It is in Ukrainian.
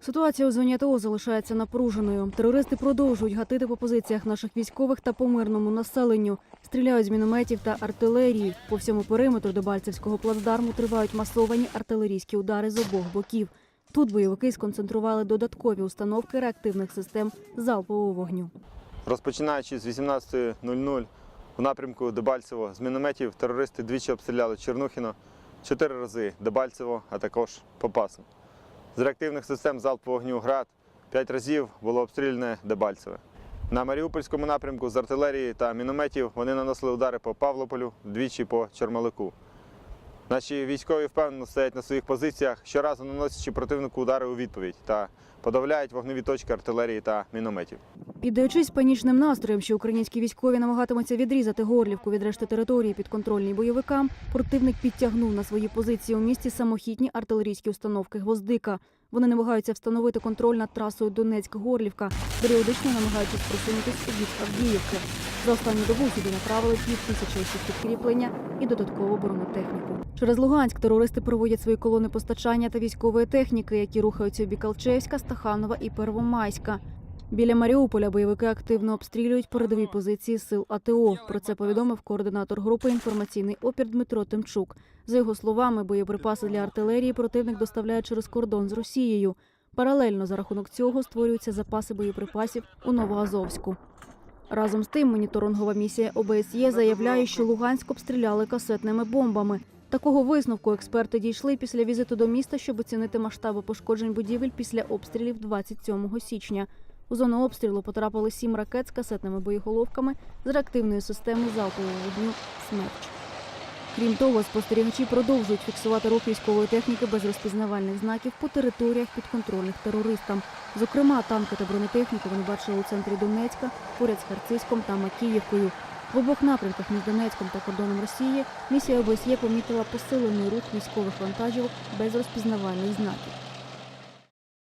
Ситуація у зоні АТО залишається напруженою. Терористи продовжують гатити по позиціях наших військових та по мирному населенню. Стріляють з мінометів та артилерії. По всьому периметру Дебальцевського плацдарму тривають масовані артилерійські удари з обох боків. Тут бойовики сконцентрували додаткові установки реактивних систем залпового вогню. Розпочинаючи з 18.00 у напрямку Дебальцево з мінометів терористи двічі обстріляли Чернухіно, чотири рази Дебальцево, а також Попасу. З реактивних систем залпового вогню ГРАД п'ять разів було обстріляне Дебальцеве. На Маріупольському напрямку з артилерії та мінометів вони наносили удари по Павлополю, двічі по Чермалику. Наші військові впевнено стоять на своїх позиціях, щоразу наносячи противнику удари у відповідь та подавляють вогневі точки артилерії та мінометів. Піддаючись панічним настроям, що українські військові намагатимуться відрізати Горлівку від решти території підконтрольній бойовикам, противник підтягнув на свої позиції у місті самохідні артилерійські установки «Гвоздика». Вони намагаються встановити контроль над трасою Донецьк-Горлівка, періодично намагаючись просунутися від Авдіївки. За останню добу сюди направили пів тисячі осіб підкріплення і додаткову бронетехніку. Через Луганськ терористи проводять свої колони постачання та військової техніки, які рухаються в Бікалчевська, Стаханова і Первомайська. Біля Маріуполя бойовики активно обстрілюють передові позиції сил АТО. Про це повідомив координатор групи інформаційний опір Дмитро Тимчук. За його словами, боєприпаси для артилерії противник доставляє через кордон з Росією. Паралельно за рахунок цього створюються запаси боєприпасів у Новоазовську. Разом з тим, моніторингова місія ОБСЄ заявляє, що Луганськ обстріляли касетними бомбами. Такого висновку експерти дійшли після візиту до міста, щоб оцінити масштаби пошкоджень будівель після обстрілів 27 січня. У зону обстрілу потрапили сім ракет з касетними боєголовками з реактивною системою залпового вогню «Смерч». Крім того, спостерігачі продовжують фіксувати рух військової техніки без розпізнавальних знаків по територіях підконтрольних терористам. Зокрема, танки та бронетехніку вони бачили у центрі Донецька, поряд з Харцизьком та Макіївкою. В обох напрямках між Донецьком та кордоном Росії місія ОБСЄ помітила посилений рух військових вантажівок без розпізнавальних знаків.